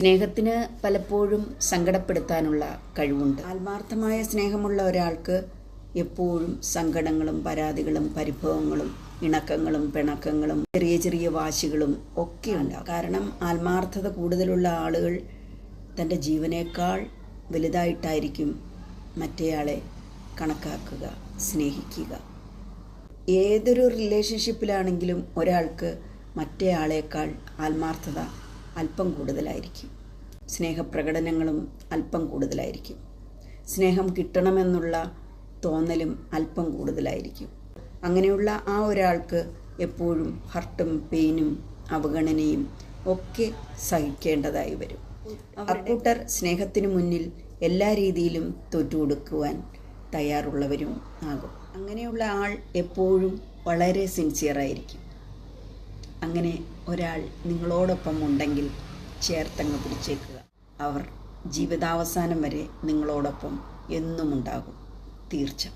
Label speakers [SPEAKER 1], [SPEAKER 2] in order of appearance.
[SPEAKER 1] സ്നേഹത്തിന് പലപ്പോഴും സങ്കടപ്പെടുത്താനുള്ള കഴിവുണ്ട്. ആത്മാർത്ഥമായ സ്നേഹമുള്ള ഒരാൾക്ക് എപ്പോഴും സങ്കടങ്ങളും പരാതികളും പരിഭവങ്ങളും ഇണക്കങ്ങളും പിണക്കങ്ങളും ചെറിയ ചെറിയ വാശികളും ഒക്കെ ഉണ്ടാകും. കാരണം ആത്മാർത്ഥത കൂടുതലുള്ള ആളുകൾ തന്റെ ജീവനേക്കാൾ വലുതായിട്ടായിരിക്കും മറ്റേയാളെ കണക്കാക്കുക സ്നേഹിക്കുക. ഏതൊരു റിലേഷൻഷിപ്പിലാണെങ്കിലും ഒരാൾക്ക് മറ്റേയാളേക്കാൾ ആത്മാർത്ഥത അല്പം കൂടുതലായിരിക്കും. സ്നേഹപ്രകടനങ്ങളും അല്പം കൂടുതലായിരിക്കും. സ്നേഹം കിട്ടണമെന്നുള്ള തോന്നലും അല്പം കൂടുതലായിരിക്കും. അങ്ങനെയുള്ള ആ ഒരാൾക്ക് എപ്പോഴും ഹർട്ടും പെയിനും അവഗണനയും ഒക്കെ സഹിക്കേണ്ടതായി വരും. അക്കൂട്ടർ സ്നേഹത്തിനു മുന്നിൽ എല്ലാ രീതിയിലും തോറ്റുകൊടുക്കുവാൻ തയ്യാറുള്ളവരും ആകും. അങ്ങനെയുള്ള ആൾ എപ്പോഴും വളരെ സിൻസിയറായിരിക്കും അങ്ങനെ ഒരാൾ നിങ്ങളോടൊപ്പം ഉണ്ടെങ്കിൽ ചേർത്തങ്ങ് പിടിച്ചേക്കുക. അവർ ജീവിതാവസാനം വരെ നിങ്ങളോടൊപ്പം എന്നും ഉണ്ടാകും തീർച്ച.